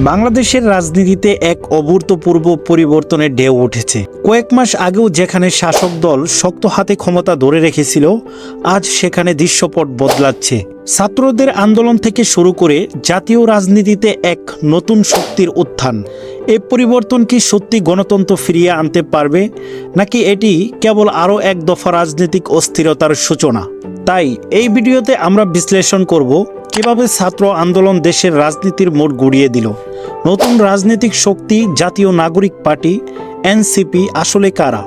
বাংলাদেশের রাজনীতিতে এক অভূতপূর্ব পরিবর্তনের ঢেউ উঠেছে। কয়েক মাস আগেও যেখানে শাসক দল শক্ত হাতে ক্ষমতা ধরে রেখেছিল, আজ সেখানে দৃশ্যপট বদলাচ্ছে। ছাত্রদের আন্দোলন থেকে শুরু করে জাতীয় রাজনীতিতে এক নতুন শক্তির উত্থান। এই পরিবর্তন কি সত্যি গণতন্ত্র ফিরিয়ে আনতে পারবে, নাকি এটি কেবল আরও এক দফা রাজনৈতিক অস্থিরতার সূচনা? তাই এই ভিডিওতে আমরা বিশ্লেষণ করব কীভাবে ছাত্র আন্দোলন দেশের রাজনীতির মোড় গুড়িয়ে দিল? নতুন রাজনৈতিক শক্তি, জাতীয় নাগরিক পার্টি, এনসিপি আসলে কারা?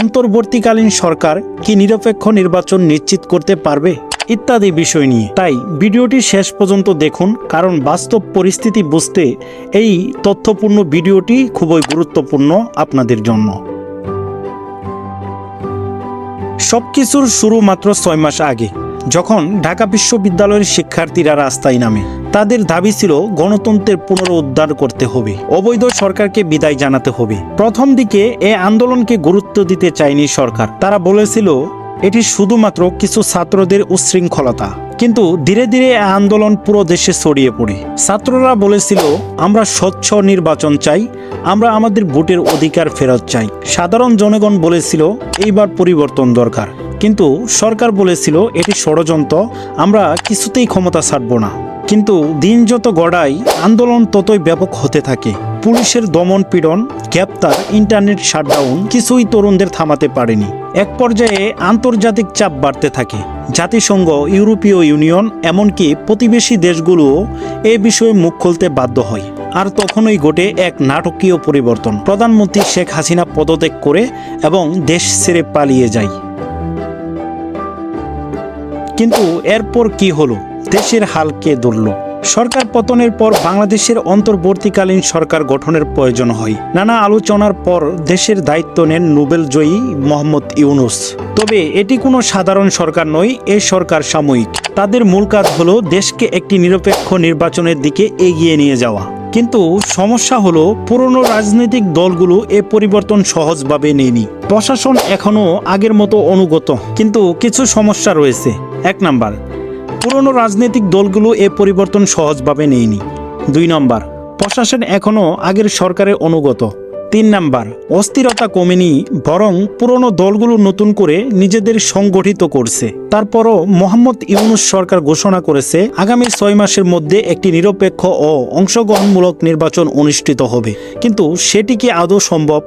অন্তর্বর্তীকালীন সরকার কি নিরপেক্ষ নির্বাচন নিশ্চিত করতে পারবে? ইত্যাদি বিষয় নিয়ে। তাই ভিডিওটি শেষ পর্যন্ত দেখুন, কারণ বাস্তব পরিস্থিতি বুঝতে এই তথ্যপূর্ণ ভিডিওটি খুবই গুরুত্বপূর্ণ আপনাদের জন্য। সবকিছুর শুরু মাত্র ছয় মাস আগে। যখন ঢাকা বিশ্ববিদ্যালয়ের শিক্ষার্থীরা রাস্তায় নামে, তাদের দাবি ছিল গণতন্ত্রের পুনরুদ্ধার করতে হবে। অবৈধ সরকারকে বিদায় জানাতে হবে। প্রথম দিকে এ আন্দোলনকে গুরুত্ব দিতে চায়নি সরকার। তারা বলেছিল, এটি শুধুমাত্র কিছু ছাত্রদের উচ্ছৃঙ্খলতা। কিন্তু ধীরে ধীরে এ আন্দোলন পুরো দেশে ছড়িয়ে পড়ে। ছাত্ররা বলেছিল, আমরা স্বচ্ছ নির্বাচন চাই, আমরা আমাদের ভোটের অধিকার ফেরত চাই। সাধারণ জনগণ বলেছিল, এইবার পরিবর্তন দরকার। কিন্তু সরকার বলেছিল, এটি ষড়যন্ত্র, আমরা কিছুতেই ক্ষমতা ছাড়ব না। কিন্তু দিন যত গড়ায় আন্দোলন ততই ব্যাপক হতে থাকে। পুলিশের দমন পীড়ন, গ্রেপ্তার, ইন্টারনেট শাটডাউন, কিছুই তরুণদের থামাতে পারেনি। এক পর্যায়ে আন্তর্জাতিক চাপ বাড়তে থাকে। জাতিসংঘ, ইউরোপীয় ইউনিয়ন, এমনকি প্রতিবেশী দেশগুলোও এ বিষয়ে মুখ খুলতে বাধ্য হয়। আর তখনই ঘটে এক নাটকীয় পরিবর্তন। প্রধানমন্ত্রী শেখ হাসিনা পদত্যাগ করে এবং দেশ ছেড়ে পালিয়ে যায়। কিন্তু এরপর কি হলো? দেশের হাল কে ধরল? সরকার পতনের পর বাংলাদেশের অন্তর্বর্তীকালীন সরকার গঠনের প্রয়োজন হয়। নানা আলোচনার পর দেশের দায়িত্ব নেন নোবেল জয়ী মোহাম্মদ ইউনুস। তবে এটি কোনো সাধারণ সরকার নয়, এ সরকার সাময়িক। তাদের মূল কাজ হলো দেশকে একটি নিরপেক্ষ নির্বাচনের দিকে এগিয়ে নিয়ে যাওয়া। কিন্তু সমস্যা হলো পুরনো রাজনৈতিক দলগুলো এ পরিবর্তন সহজভাবে নেয়নি। প্রশাসন এখনও আগের মতো অনুগত। কিন্তু কিছু সমস্যা রয়েছে। এক নাম্বার, পুরনো রাজনৈতিক দলগুলো এ পরিবর্তন সহজভাবে নেয়নি। দুই নম্বর, প্রশাসন এখনও আগের সরকারের অনুগত। তিন নাম্বার, অস্থিরতা কমেনি, বরং পুরনো দলগুলো নতুন করে নিজেদের সংগঠিত করছে। তারপরও মোহাম্মদ ইউনুস সরকার ঘোষণা করেছে, আগামী ছয় মাসের মধ্যে একটি নিরপেক্ষ ও অংশগ্রহণমূলক নির্বাচন অনুষ্ঠিত হবে। কিন্তু সেটি কি আদৌ সম্ভব?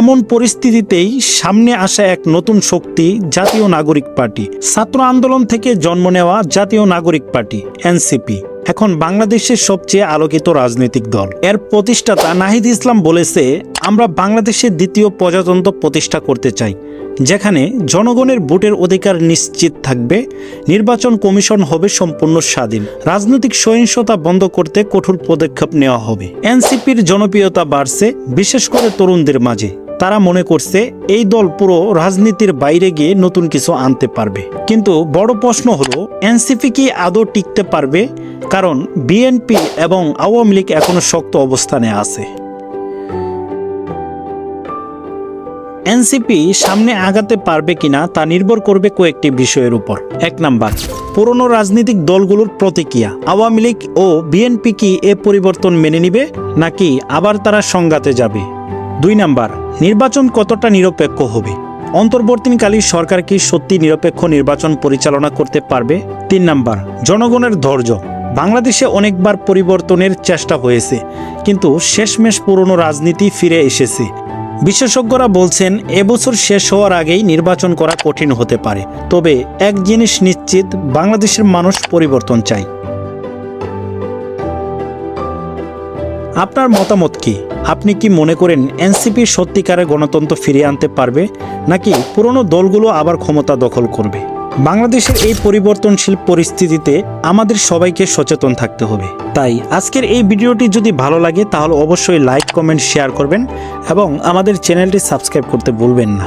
এমন পরিস্থিতিতেই সামনে আসা এক নতুন শক্তি, জাতীয় নাগরিক পার্টি। ছাত্র আন্দোলন থেকে জন্ম নেওয়া জাতীয় নাগরিক পার্টি, এনসিপি। এখন বাংলাদেশের সবচেয়ে আলোকিত রাজনৈতিক দল। এর প্রতিষ্ঠাতা নাহিদ ইসলাম বলেছে, আমরা বাংলাদেশের দ্বিতীয় প্রজাতন্ত্র প্রতিষ্ঠা করতে চাই, যেখানে জনগণের ভোটের অধিকার নিশ্চিত থাকবে, নির্বাচন কমিশন হবে সম্পূর্ণ স্বাধীন, রাজনৈতিক সহিংসতা বন্ধ করতে কঠোর পদক্ষেপ নেওয়া হবে। এনসিপির জনপ্রিয়তা বাড়ছে, বিশেষ করে তরুণদের মাঝে। তারা মনে করছে এই দল পুরো রাজনীতির বাইরে গিয়ে নতুন কিছু আনতে পারবে। কিন্তু বড় প্রশ্ন হলো, এনসিপি কি আদৌ টিকতে পারবে? কারণ বিএনপি এবং আওয়ামী লীগ এখনও শক্ত অবস্থানে আছে। এনসিপি সামনে আগাতে পারবে কিনা তা নির্ভর করবে কয়েকটি বিষয়ের উপর। এক নাম্বার, পুরনো রাজনৈতিক দলগুলোর প্রতিক্রিয়া। আওয়ামী লীগ ও বিএনপি কি এ পরিবর্তন মেনে নিবে, নাকি আবার তারা সংঘাতে যাবে? দুই নাম্বার, নির্বাচন কতটা নিরপেক্ষ হবে? অন্তর্বর্তীকালীন সরকার কি সত্যি নিরপেক্ষ নির্বাচন পরিচালনা করতে পারবে? তিন নাম্বার, জনগণের ধৈর্য। বাংলাদেশে অনেকবার পরিবর্তনের চেষ্টা হয়েছে, কিন্তু শেষমেশ পুরনো রাজনীতি ফিরে এসেছে। বিশেষজ্ঞরা বলছেন, এবছর শেষ হওয়ার আগেই নির্বাচন করা কঠিন হতে পারে। তবে এক জিনিস নিশ্চিত, বাংলাদেশের মানুষ পরিবর্তন চাই আপনার মতামত কি? আপনি কি মনে করেন এনসিপি সত্যিকারের গণতন্ত্র ফিরিয়ে আনতে পারবে, নাকি পুরনো দলগুলো আবার ক্ষমতা দখল করবে? বাংলাদেশের এই পরিবর্তনশীল পরিস্থিতিতে আমাদের সবাইকে সচেতন থাকতে হবে। তাই আজকের এই ভিডিওটি যদি ভালো লাগে, তাহলে অবশ্যই লাইক, কমেন্ট, শেয়ার করবেন এবং আমাদের চ্যানেলটি সাবস্ক্রাইব করতে ভুলবেন না।